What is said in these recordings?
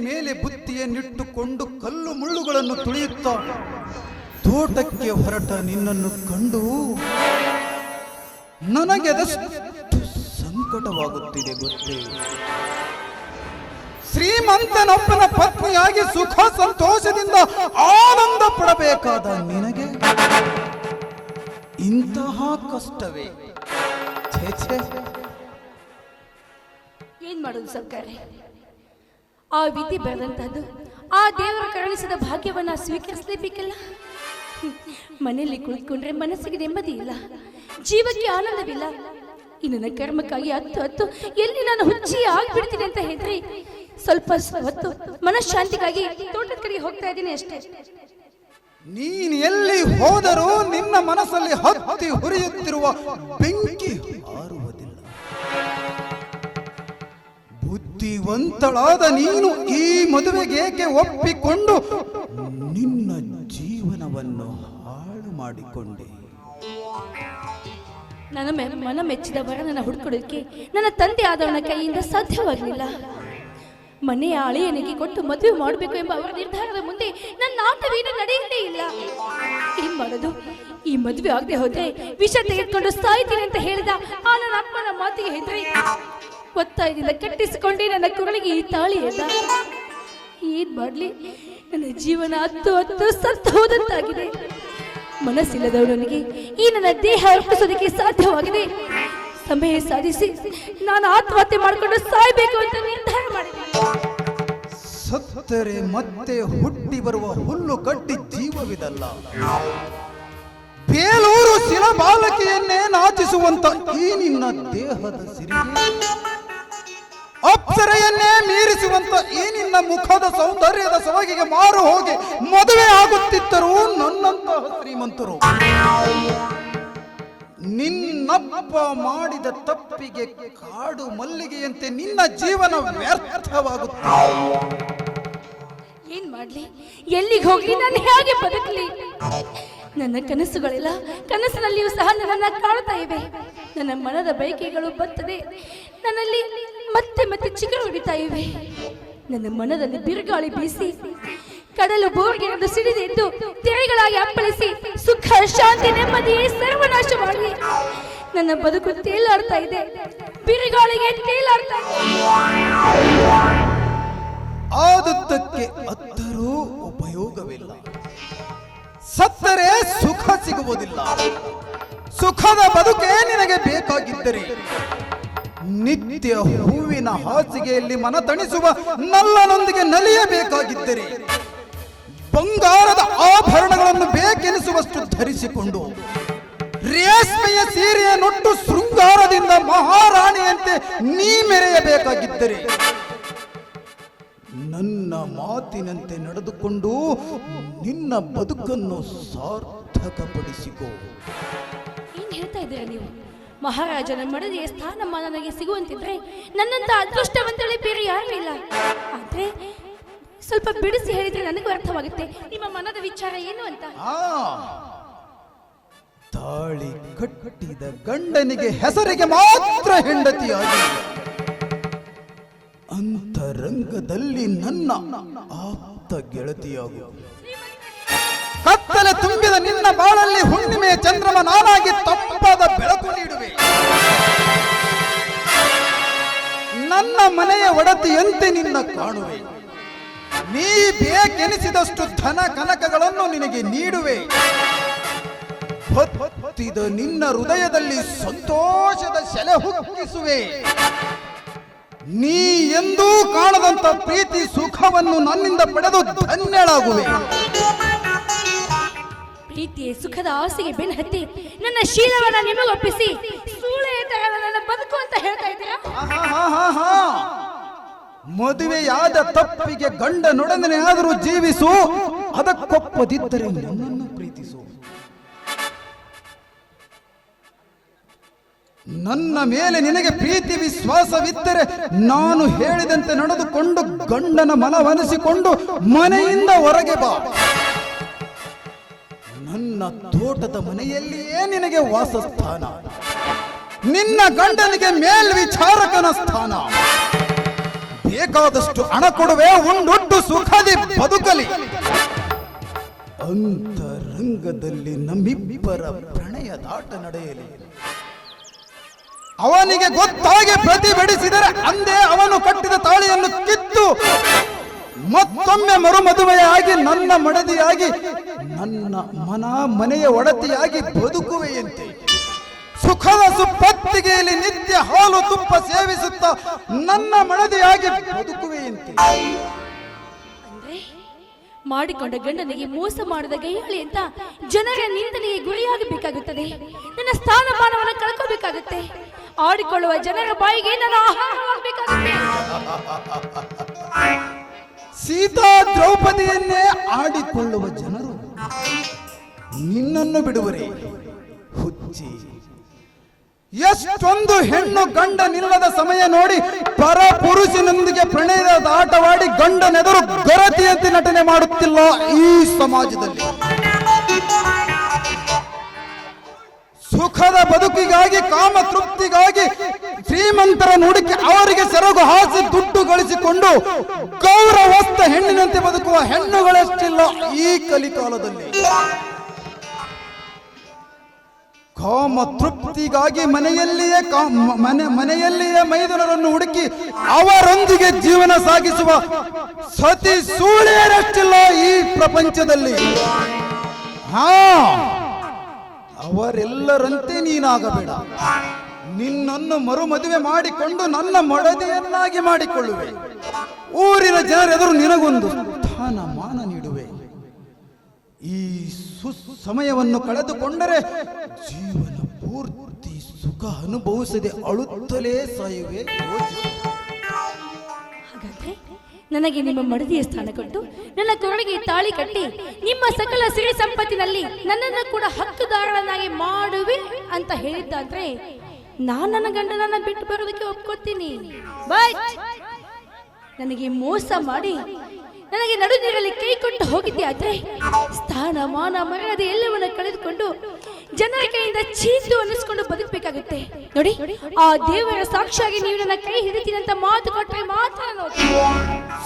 ಮೇಲೆ ಬುತ್ತಿಯನ್ನಿಟ್ಟುಕೊಂಡು ಕಲ್ಲು ಮುಳ್ಳುಗಳನ್ನು ತುಳಿಯುತ್ತಾ ತೋಟಕ್ಕೆ ಹೊರಟ ನಿನ್ನನ್ನು ಕಂಡು ನನಗೆ ಸಂಕಟವಾಗುತ್ತಿದೆ ಗೊತ್ತೇ? ಶ್ರೀಮಂತನೊಬ್ಬನ ಪತ್ನಿಯಾಗಿ ಸುಖ ಸಂತೋಷದಿಂದ ಆನಂದ ಪಡಬೇಕಾದ ನಿನಗೆ ಇಂತಹ ಕಷ್ಟವೇ? ಏನ್ ಮಾಡೋದು ಸರ್ಕಾರ? ಆ ವಿಧಿ ಬರೆದಂತಹದ್ದು, ಆ ದೇವರು ಕರುಣಿಸಿದ ಭಾಗ್ಯವನ್ನ ಸ್ವೀಕರಿಸಲೇಬೇಕಲ್ಲ? ಮನೆಯಲ್ಲಿ ಕುಳಿತುಕೊಂಡ್ರೆ ಮನಸ್ಸಿಗೆ ನೆಮ್ಮದಿ ಇಲ್ಲ, ಜೀವಕ್ಕೆ ಆನಂದವಿಲ್ಲ. ಇನ್ನು ಕರ್ಮಕ್ಕಾಗಿ ಹತ್ತು ಹತ್ತು, ಎಲ್ಲಿ ನಾನು ಹುಚ್ಚಿ ಆಗ್ಬಿಡ್ತೀನಿ ಅಂತ ಹೇಳಿದ್ರಿ, ಸ್ವಲ್ಪ ಹೊತ್ತು ಮನಃಶಾಂತಿಗಾಗಿ ತೋಟದ ಕಡೆಗೆ ಹೋಗ್ತಾ ಇದ್ದೀನಿ ಅಷ್ಟೇ. ನೀನು ಎಲ್ಲಿ ಹೋದರೂ ನಿನ್ನ ಮನಸ್ಸಲ್ಲಿ ಹತ್ತಿ ಹುರಿಯುತ್ತಿರುವ ಬೆಂಕಿ ಹಾರುವುದಿಲ್ಲ ಬುದ್ಧಿವಂತಳಾದ ನೀನು ಈ ಮದುವೆಗೆ ಒಪ್ಪಿಕೊಂಡು ನಿನ್ನ ಜೀವನವನ್ನು ಹಾಳು ಮಾಡಿಕೊಂಡೆ? ನನ್ನ ಮನ ಮೆಚ್ಚಿದ ವರನನ್ನ ಹುಡ್ಕೊಡೋದಕ್ಕೆ ನನ್ನ ತಂದೆ ಆದವನ ಕೈಯಿಂದ ಸಾಧ್ಯವಾಗಲಿಲ್ಲ. ಮನೆಯ ಅಳಿಯನಿಗೆ ಕೊಟ್ಟು ಮದುವೆ ಮಾಡಬೇಕು ಎಂಬ ಅವರ ನಿರ್ಧಾರದ ಮುಂದೆ ನನ್ನ ಆಟವೀನ ನಡೆಯಲೇ ಇಲ್ಲ. ಏನ್ ಮಾಡೋದು? ಈ ಮದುವೆ ಆಗದೆ ಹೋದ್ರೆ ವಿಷ ತೆಗೆದುಕೊಂಡು ಸಾಯ್ತೀನಿ ಅಂತ ಹೇಳಿದ ಆ ನನ್ನ ಅಪ್ಪನ ಮಾತಿಗೆ ಹೆದರಿ. ಒತ್ತಾಯದಿಂದ ಕಟ್ಟಿಸಿಕೊಂಡೆ ನನ್ನ ಕುರಳಿಗೆ ಈ ತಾಳಿ ಎಲ್ಲ ಏನ್ ಮಾಡ್ಲಿ? ನನ್ನ ಜೀವನ ಹತ್ತು ಹತ್ತು ಸತ್ತು ಹೋದಂತಾಗಿದೆ. ಮನಸ್ಸಿಲ್ಲದವನಿಗೆ ಈ ನನ್ನ ದೇಹ ಅರ್ಪಿಸೋದಕ್ಕೆ ಸಾಧ್ಯವಾಗಿದೆ. ಸಮಯ ಸಾಧಿಸಿ ನಾನು ಆತ್ಮಹತ್ಯೆ ಮಾಡಿಕೊಂಡು ಸಾಯ್ಬೇಕು ಅಂತ ನಿರ್ಧಾರ ಮಾಡಿದೆ. ಸತ್ತರೆ ಮತ್ತೆ ಹುಟ್ಟಿ ಬರುವ ಹುಲ್ಲು ಕಟ್ಟಿ ಜೀವವಿದಲ್ಲ. ಬೇಲೂರು ಶಿಲಬಾಲಕಿಯನ್ನೇ ನಾಚಿಸುವಂತ ಈ ನಿನ್ನ ದೇಹದ ಸಿರಿಗೆ ಅಪ್ಸರೆಯನ್ನೇ ಮೀರಿಸುವಂತ ಈ ನಿನ್ನ ಮುಖದ ಸೌಂದರ್ಯದ ಸೊಬಗಿಗೆ ಮಾರು ಹೋಗಿ ಮದುವೆ ಆಗುತ್ತಿದ್ದರು ನನ್ನಂತಹ ಶ್ರೀಮಂತರು. ನಿನ್ನಪ್ಪ ಮಾಡಿದ ತಪ್ಪಿಗೆ ಕಾಡು ಮಲ್ಲಿಗೆಯಂತೆ ನಿನ್ನ ಜೀವನ ವ್ಯರ್ಥವಾಗುತ್ತೆ. ಏನ್ ಮಾಡ್ಲಿ? ಎಲ್ಲಿಗೆ ಹೋಗ್ಲಿ? ನಾನು ಹೇಗೆ ಬದುಕಲಿ? ನನ್ನ ಕನಸುಗಳೆಲ್ಲ ಕನಸಿನಲ್ಲಿಯೂ ಸಹ ನನ್ನನ್ನ ಕಾಣ್ತಾ ಇವೆ. ನನ್ನ ಮನದ ಬಯಕೆಗಳು ಬರ್ತದೆ. ನನ್ನಲ್ಲಿ ಮತ್ತೆ ಮತ್ತೆ ಚಿಗುರು ಹೊಡಿತಾ ಇವೆ. ನನ್ನ ಮನದಲ್ಲಿ ಬಿರುಗಾಳಿ ಬೀಸಿ, ಕಡಲು ಬೋರ್ಗೆರೆದು ಸಿಡಿದೆದ್ದು ತೆರೆಗಳಾಗಿ ಅಪ್ಪಳಿಸಿ ಸುಖ, ಶಾಂತಿ ಸರ್ವನಾಶ ಮಾಡಿ ನನ್ನ ಬದುಕು ತೇಲಾಡ್ತಾ ಇದೆ. ಬಿರುಗಾಳಿಗೆ ತೇಲಾಡ್ತಾ ಇದೆ. ಆದದ್ದಕ್ಕೆ ಅತ್ತರೂ ಉಪಯೋಗವಿಲ್ಲ. ಸತ್ತರೆ ಸುಖ ಸಿಗುವುದಿಲ್ಲ. ಸುಖದ ಬದುಕೇ ನಿನಗೆ ಬೇಕಾಗಿದ್ದರೆ ನಿತ್ಯ ಹೂವಿನ ಹಾಸಿಗೆಯಲ್ಲಿ ಮನ ತಣಿಸುವ ನಲ್ಲನೊಂದಿಗೆ ನಲಿಯಬೇಕಾಗಿದ್ದರೆ ಬಂಗಾರದ ಆಭರಣಗಳನ್ನು ಬೇಕೆನಿಸುವಷ್ಟು ಧರಿಸಿಕೊಂಡು ರೇಷ್ಮೆಯ ಸೀರೆಯನ್ನೊಟ್ಟು ಶೃಂಗಾರದಿಂದ ಮಹಾರಾಣಿಯಂತೆ ನೀ ಮೆರೆಯಬೇಕಾಗಿದ್ದರೆ ನನ್ನ ಮಾತಿನಂತೆ ನಡೆದುಕೊಂಡು ನಿನ್ನ ಬದುಕನ್ನು ಸಾರ್ಥಕಪಡಿಸಿಕೋ. ಹೇಳ್ತಾ ಇದ್ದೀರಾ ನೀವು? ಮಹಾರಾಜನ ಮಡದಿಯ ಸ್ಥಾನಮಾನ ನನಗೆ ಸಿಗುವಂತಿದ್ರೆ ನನ್ನಂತ ಅದೃಷ್ಟವಂತಳೆ ಬೇರೆ ಯಾರೂ ಇಲ್ಲ. ಆದ್ರೆ ಸ್ವಲ್ಪ ಬಿಡಿಸಿ ಹೇಳಿದ್ರೆ ನನಗೂ ಅರ್ಥವಾಗುತ್ತೆ. ನಿಮ್ಮ ಮನದ ವಿಚಾರ ಏನು ಅಂತ? ತಾಳಿ ಕಟ್ಟಿದ ಗಂಡನಿಗೆ ಹೆಸರಿಗೆ ಮಾತ್ರ ಹೆಂಡತಿಯಾಗಿ. ಅಂತರಂಗದಲ್ಲಿ ನನ್ನ ಆಪ್ತ ಗೆಳತಿಯಾಗು. ಕತ್ತಲೆ ತುಂಬಿದ ನಿನ್ನ ಬಾಳಲ್ಲಿ ಹುಣ್ಣಿಮೆ ಚಂದ್ರಮ ನಾನಾಗಿ ತಪ್ಪಾದ ಬೆಳಕು ನೀಡುವೆ. ನನ್ನ ಮನೆಯ ಒಡತಿಯಂತೆ ನಿನ್ನ ಕಾಣುವೆ. ನೀ ಬೇಕೆನಿಸಿದಷ್ಟು ಧನ ಕನಕಗಳನ್ನು ನಿನಗೆ ನೀಡುವೆ. ಹೊತ್ತಿದ ನಿನ್ನ ಹೃದಯದಲ್ಲಿ ಸಂತೋಷದ ಸೆಲೆ ಹುಕ್ಕಿಸುವೆ ನೀ ಎಂದೂ ಕಾಣದಂತ ಪ್ರೀತಿ ಸುಖವನ್ನು ನನ್ನಿಂದ ಪಡೆದು ಧನ್ಯಳಾಗುವೆ. ಪ್ರೀತಿಯ ಸುಖದ ಆಸೆಗೆ ಬೆನ್ ಹತ್ತಿ ನನ್ನ ಶೀಲವನ್ನ ನಿಮಗೊಪ್ಪಿಸಿ ನನ್ನ ಬದುಕು ಅಂತ ಹೇಳ್ತಾ ಇದ್ದೀರಾ. ಮದುವೆಯಾದ ತಪ್ಪಿಗೆ ಗಂಡನೊಡನೆ ಆದರೂ ಜೀವಿಸು, ಅದಕ್ಕೊಪ್ಪದಿದ್ದರೆ ನನ್ನನ್ನು ಪ್ರೀತಿಸು. ನನ್ನ ಮೇಲೆ ನಿನಗೆ ಪ್ರೀತಿ ವಿಶ್ವಾಸವಿದ್ದರೆ ನಾನು ಹೇಳಿದಂತೆ ನಡೆದುಕೊಂಡು ಗಂಡನ ಮನವನಿಸಿಕೊಂಡು ಮನೆಯಿಂದ ಹೊರಗೆ ಬಾ. ನನ್ನ ತೋಟದ ಮನೆಯಲ್ಲಿಯೇ ನಿನಗೆ ವಾಸಸ್ಥಾನ. ನಿನ್ನ ಗಂಡನಿಗೆ ಮೇಲ್ವಿಚಾರಕನ ಸ್ಥಾನ. ಬೇಕಾದಷ್ಟು ಹಣ ಕೊಡುವೆ ಉಂಡುಂಟು ಸುಖದಿ ಬದುಕಲಿ. ಅಂತರಂಗದಲ್ಲಿ ನಮ್ಮಿಬ್ಬರ ಪ್ರಣಯದಾಟ ನಡೆಯಲಿ. ಅವನಿಗೆ ಗೊತ್ತಾಗಿ ಪ್ರತಿಭಟಿಸಿದರೆ ಅಂದೇ ಅವನು ಕಟ್ಟಿದ ತಾಳಿಯನ್ನು ಕಿತ್ತು ಮತ್ತೊಮ್ಮೆ ಮರುಮದುವೆಯಾಗಿ, ನನ್ನ ಮಡದಿಯಾಗಿ, ನನ್ನ ಮನ ಮನೆಯ ಒಡತಿಯಾಗಿ ಬದುಕುವೆಯಂತೆ. ಸುಖದ ಸುಪ್ಪತ್ತಿಗೆಯಲ್ಲಿ ನಿತ್ಯ ಹಾಲು ತುಪ್ಪ ಸೇವಿಸುತ್ತಾ ನನ್ನ ಮಡದಿಯಾಗಿ ಬದುಕುವೆಯಂತೆ. ಮಾಡಿಕೊಂಡ ಗಂಡನಿಗೆ ಮೋಸ ಮಾಡಿದ ಗೈಯಾಳಿ ಅಂತ ಜನರ ನಿಂದನೆಗೆ ಗುರಿಯಾಗಬೇಕಾಗುತ್ತದೆ. ನನ್ನ ಸ್ಥಾನಮಾನವನ್ನು ಕಳ್ಕೋಬೇಕಾಗುತ್ತೆ. ಆಡಿಕೊಳ್ಳುವ ಜನರ ಬಾಯಿಗೆ ನಾನು ಆಹಾರವಾಗಬೇಕಾಗುತ್ತೆ. ಸೀತಾ ದ್ರೌಪದಿಯನ್ನೇ ಆಡಿಕೊಳ್ಳುವ ಜನರು ನಿನ್ನನ್ನು ಬಿಡುವರೆ. ಹುಚ್ಚಿ. ಎಷ್ಟೊಂದು ಹೆಣ್ಣು ಗಂಡ ನಿಲ್ಲದ ಸಮಯ ನೋಡಿ ಪರ ಪುರುಷನೊಂದಿಗೆ ಪ್ರಣಯದ ಆಟವಾಡಿ ಗಂಡನೆದರು ಗರತಿಯಂತೆ ನಟನೆ ಮಾಡುತ್ತಿಲ್ಲ ಈ ಸಮಾಜದಲ್ಲಿ. ಸುಖದ ಬದುಕಿಗಾಗಿ ಕಾಮ ತೃಪ್ತಿಗಾಗಿ ಶ್ರೀಮಂತರ ನುಡುಕಿ ಅವರಿಗೆ ಸೆರಗು ಹಾಸಿ ದುಡ್ಡು ಗಳಿಸಿಕೊಂಡು ಗೌರವಸ್ಥ ಹೆಣ್ಣಿನಂತೆ ಬದುಕುವ ಹೆಣ್ಣುಗಳಷ್ಟಿಲ್ಲ ಈ ಕಲಿಕಾಲದಲ್ಲಿ. ಕಾಮ ತೃಪ್ತಿಗಾಗಿ ಮನೆಯಲ್ಲಿಯೇ ಮನೆ ಮನೆಯಲ್ಲಿಯೇ ಮೈದುನರನ್ನು ಹುಡುಕಿ ಅವರೊಂದಿಗೆ ಜೀವನ ಸಾಗಿಸುವ ಸತಿ ಸೂಳೆಯರಷ್ಟಿಲ್ಲ ಈ ಪ್ರಪಂಚದಲ್ಲಿ. ಹಾ. ಅವರೆಲ್ಲರಂತೆ ನೀನಾಗಬೇಡ. ನಿನ್ನನ್ನು ಮರುಮದುವೆ ಮಾಡಿಕೊಂಡು ನನ್ನ ಮಡದೆಯನ್ನಾಗಿ ಮಾಡಿಕೊಳ್ಳುವೆ. ಊರಿನ ಜನರೆದುರು ನಿನಗೊಂದು ಸ್ಥಾನ ಮಾನ ನೀಡುವೆ. ಈ ಸುಸಮಯವನ್ನು ಕಳೆದುಕೊಂಡರೆ ಜೀವನ ಪೂರ್ತಿ ಸುಖ ಅನುಭವಿಸದೆ ಅಳುತ್ತಲೇ ಸಾಯುವೆ. ನನಗೆ ನಿಮ್ಮ ಮಡದಿಯ ಸ್ಥಾನ ಕೊಟ್ಟು ನನ್ನ ಕೊರಳಿಗೆ ತಾಳಿ ಕಟ್ಟಿ ನಿಮ್ಮ ಸಕಲ ಸಿರಿ ಸಂಪತ್ತಿನಲ್ಲಿ ನನ್ನನ್ನು ಕೂಡ ಹಕ್ಕುದಾರನಾಗಿ ಮಾಡುವೆ ಅಂತ ಹೇಳಿದ್ದಾದ್ರೆ ನಾನು ನನ್ನ ಗಂಡನನ್ನ ಬಿಟ್ಟು ಬರೋದಕ್ಕೆ ಒಪ್ಕೊತೀನಿ ನನಗೆ ಮೋಸ ಮಾಡಿ ನನಗೆ ನಡು ನೀರಲ್ಲಿ ಕೈ ಕೊಟ್ಟು ಹೋಗಿದ್ದೆ ಆದ್ರೆ ಸ್ಥಾನ ಮಾನ ಮರ್ಯಾದೆ ಎಲ್ಲವನ್ನ ಕಳೆದುಕೊಂಡು ಜನರ ಕೈಯಿಂದ ಚೀತು ಅನ್ನಿಸ್ಕೊಂಡು ಬದುಕಬೇಕಾಗುತ್ತೆ. ನೋಡಿ ಆ ದೇವರ ಸಾಕ್ಷಿಯಾಗಿ ನೀವು ನನ್ನ ಕೈ ಹಿಡಿತೀನಂತ ಅಂತ ಮಾತು ಕೊಟ್ಟರೆ ಮಾತ್ರ.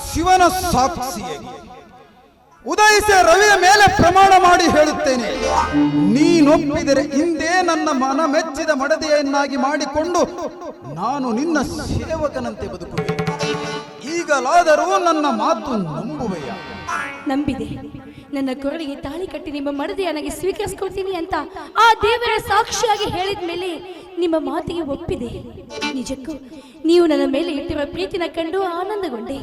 ಶಿವನ ಸಾಕ್ಷಿಯಾಗಿ ಉದಯಿಸಿ ರವಿಯ ಮೇಲೆ ಪ್ರಮಾಣ ಮಾಡಿ ಹೇಳುತ್ತೇನೆ. ನೀನೊಪ್ಪಿದರೆ ಹಿಂದೆ ನನ್ನ ಮನ ಮೆಚ್ಚಿದ ಮಡದಿಯನ್ನಾಗಿ ಮಾಡಿಕೊಂಡು ನಾನು ನಿನ್ನ ಸೇವಕನಂತೆ ಬದುಕುವೆ. ಈಗಲಾದರೂ ನನ್ನ ಮಾತು ನಂಬುವೆಯ? ನಂಬಿದೆ. ನನ್ನ ಕೊರಳಿಗೆ ತಾಳಿ ಕಟ್ಟಿ ನಿಮ್ಮ ಮಡದಿಯನ್ನಾಗಿ ಸ್ವೀಕರಿಸ್ಕೊಳ್ತೀನಿ ಅಂತ ಆ ದೇವರ ಸಾಕ್ಷಿಯಾಗಿ ಹೇಳಿದ ಮೇಲೆ ನಿಮ್ಮ ಮಾತಿಗೆ ಒಪ್ಪಿದೆ. ನಿಜಕ್ಕೂ ನೀವು ನನ್ನ ಮೇಲೆ ಇಟ್ಟಿರುವ ಪ್ರೀತಿನ ಕಂಡು ಆನಂದಗೊಂಡೆ.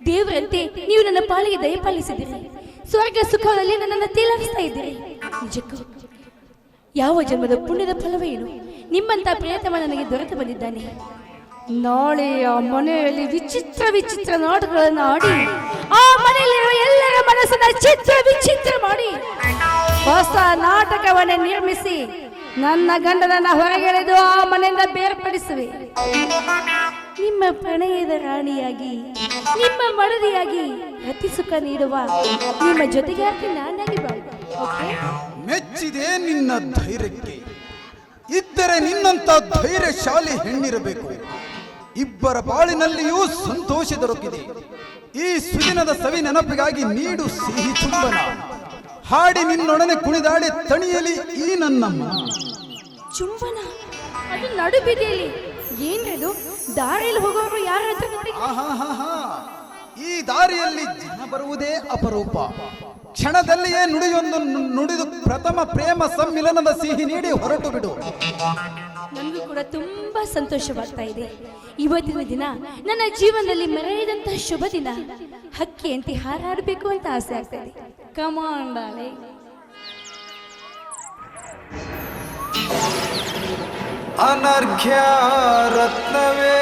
ದೇವರಂತೆ ನೀವು ನನ್ನ ಪಾಲಿಗೆ ದಯಪಾಲಿಸಿದ್ದೀರಿ ಸ್ವರ್ಗ ಸುಖದಲ್ಲಿ ನನ್ನನ್ನು ತೇಲಾಗಿಸ್ತಾ ಇದ್ದೀರಿ. ನಿಜಕ್ಕೂ ಯಾವ ಜನ್ಮದ ಪುಣ್ಯದ ಫಲವೇನು? ನಿಮ್ಮಂತ ಪ್ರೇತಮ ನನಗೆ ದೊರೆತು ಬಂದಿದ್ದಾನೆ. ನಾಳೆ ಆ ಮನೆಯಲ್ಲಿ ವಿಚಿತ್ರ ವಿಚಿತ್ರ ನಾಟಕಗಳನ್ನು ಆಡಿ ಆ ಮನೆಯಲ್ಲಿರುವ ಎಲ್ಲರ ಹೊಸ ನಾಟಕವನ್ನೇ ನಿರ್ಮಿಸಿ ನನ್ನ ಗಂಡನನ್ನ ಹೊರಗೆಳೆದು ಆ ಮನೆಯಿಂದ ಬೇರ್ಪಡಿಸುವೆ. ನಿಮ್ಮ ಪ್ರಣಯದ ರಾಣಿಯಾಗಿ, ನಿಮ್ಮ ಮಡದಿಯಾಗಿ ಅತಿ ಸುಖ ನೀಡುವ ನಿಮ್ಮ ಜೊತೆಗಾರ್ತಿ ನಾನಾಗಿ ಮೆಚ್ಚಿದೆ ನಿನ್ನ ಧೈರ್ಯಕ್ಕೆ. ಇದ್ದರೆ ನಿನ್ನಂತ ಧೈರ್ಯಶಾಲಿ ಹೆಣ್ಣಿರಬೇಕು. ಇಬ್ಬರ ಬಾಳಿನಲ್ಲಿಯೂ ಸಂತೋಷ ದೊರಕಿದೆ. ಈ ಸುದಿನದ ಸವಿ ನೆನಪಿಗಾಗಿ ನೀಡು ಸಿಹಿ ಚುಂಬನ. ಹಾಡಿ ನಿನ್ನೊಡನೆ ಕುಣಿದಾಡಿ ತಣಿಯಲಿ ಈ ನನ್ನಮ್ಮ. ಚುಂಬನ ಅದು ನಡುಬಿದೆಯಲ್ಲಿ. ಏನ್ರದು? ದಾರಿಯಲ್ಲಿ ಹೋಗೋರು ಯಾರ ಹತ್ರ ನೋಡಿ ಆಹಾಹಾಹಾ. ಈ ದಾರಿಯಲ್ಲಿ ಜನ ಬರುವುದೇ ಅಪರೂಪ. ಕ್ಷಣದಲ್ಲಿಯೇ ನುಡಿಯೊಂದು ನು- ನುಡಿದು ಪ್ರಥಮ ಪ್ರೇಮ ಸಮ್ಮಿಲನದ ಸಿಹಿ ನೀಡಿ ಹೊರಟು ಬಿಡು. ನನಗೂ ಕೂಡ ತುಂಬಾ ಸಂತೋಷವಾಗ್ತಾ ಇದೆ. ಇವತ್ತಿನ ದಿನ ನನ್ನ ಜೀವನದಲ್ಲಿ ಮರೆಯದಂತಹ ಶುಭ ದಿನ. ಹಕ್ಕಿಯಂತೆ ಹಾರಾಡಬೇಕು ಅಂತ ಆಸೆ ಆಗ್ತಾ ಇದೆ. ಕಮಾಂಡಾಲೆ ಅನರ್ಘ್ಯ ರತ್ನವೇ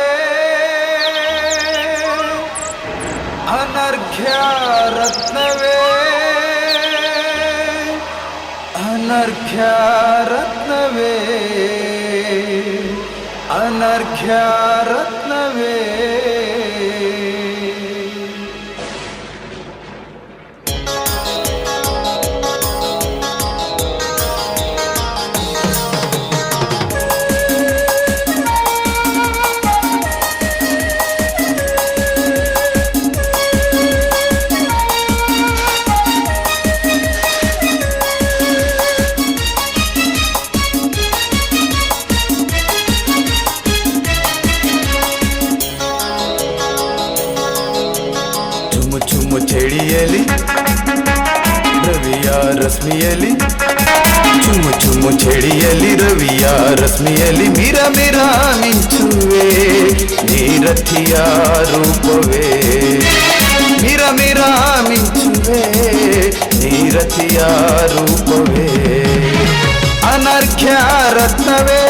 ಅನರ್ಘ್ಯ ರತ್ನವೇ ಅನರ್ಘ್ಯ ರತ್ನವೇ ಅನರ್ಘ್ಯ ರತ್ನವೇ ರವಿಯ ರಶ್ಮಿಯಲಿ ಚುಮ್ಮು ಚುಮ್ಮು ಚಳಿಯಲಿ ರವಿಯ ರಶ್ಮಿಯಲಿ ಮಿರ ಮಿರ ಮಿಂಚುವೆ ನೀರಥಿಯ ರೂಪವೇ ಮಿರ ಮಿರ ಮಿಂಚುವೆ ನೀರಥಿಯ ರೂಪವೇ ಅನರ್ಘ್ಯ ರತ್ನವೇ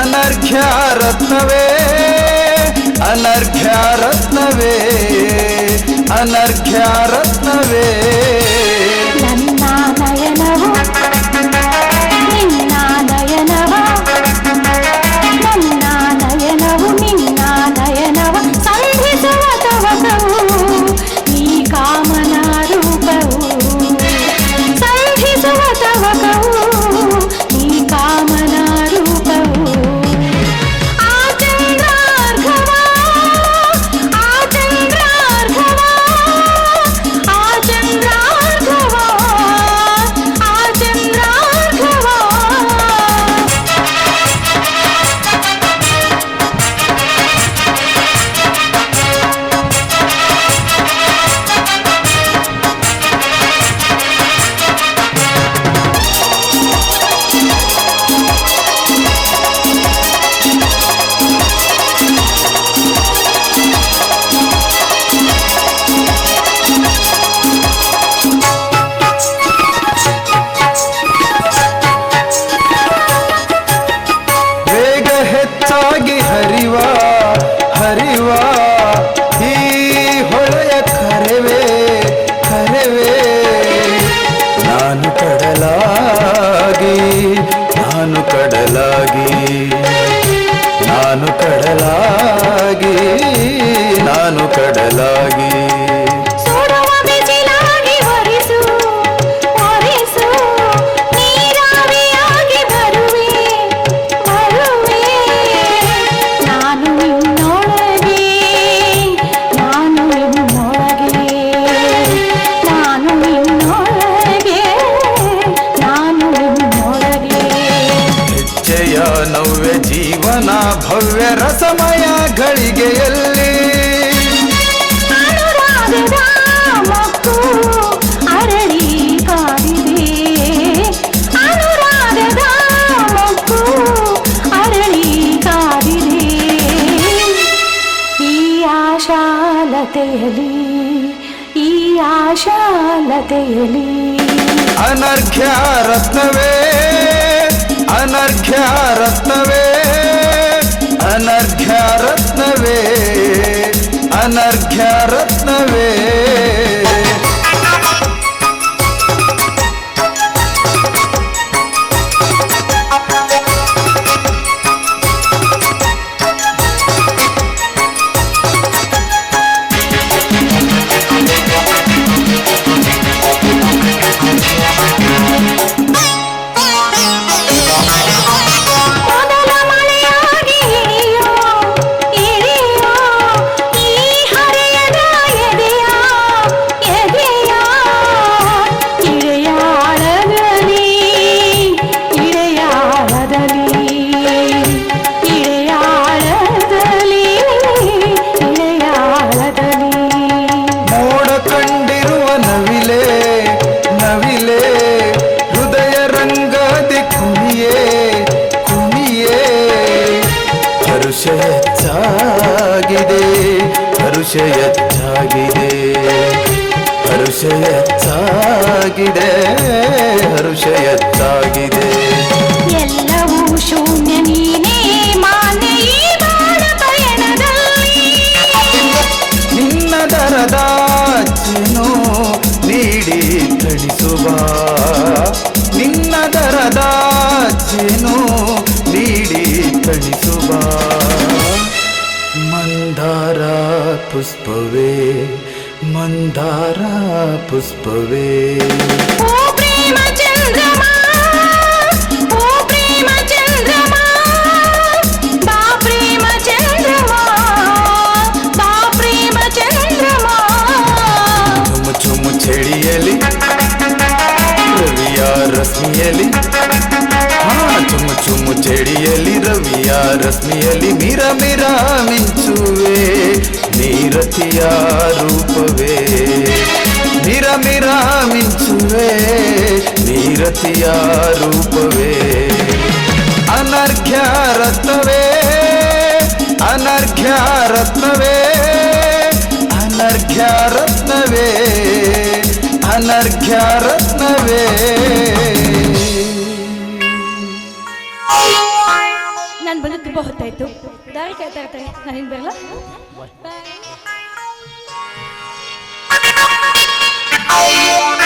ಅನರ್ಘ್ಯ ರತ್ನವೇ ಅನರ್ಘ್ಯ ರತ್ನವೇ ಅನರ್ಘ್ಯ ರತ್ನವೇ ಆಶಾಲತೆಯಲಿ ಈ ಆಶಾಲತೆಯಲಿ ಅನರ್ಘ್ಯ ರತ್ನವೇ ಅನರ್ಘ್ಯ ರತ್ನವೇ ಅನರ್ಘ್ಯ ರತ್ನವೇ ಅನರ್ಘ್ಯ ರತ್ನವೇ. ಹೆಚ್ಚಾಗಿದೆ ಹರುಷಯತ್ತಾಗಿದೆ ಎಲ್ಲವೂ ಶೂನ್ಯ ನೀನೇ ಮಾನೇ ನಿನ್ನ ದರದ ನೀಡಿ ತಣಿಸುವ ನಿನ್ನ ದರದ ನೀಡಿ ತಣಿಸುವ ಮಂದಾರ ಪುಷ್ಪವೇ ಮಂದಾರ ಪುಷ್ಪವೇ ಓ ಪ್ರೇಮ ಚಂದ್ರಮ ಓ ಪ್ರೇಮ ಚಂದ್ರಮ ಬಾ ಪ್ರೇಮ ಚಂದ್ರಮ ಬಾ ಪ್ರೇಮ ನೀರತಿಯ ರೂಪವೇ? ನಿರಮಿರ ಮಿರ ಮಿಂಚುವೆ, ನೀರತಿಯ ರೂಪವೇ? ಅನರ್ಘ್ಯ ರತ್ನವೇ ಅನರ್ಘ್ಯ ರತ್ನವೇ ಅನರ್ಘ್ಯ ರತ್ನವೇ ಅನರ್ಘ್ಯ ರತ್ನವೇ? ನಾನು ಬಂದು ತುಂಬ ಹೊತ್ತಾಯ್ತು. ದಾರಿ ಕಾಯ್ತಾ ಇರ್ತಾರೆ ನಾನು ಬರಲ್ಲ. ಬಾಯ್ I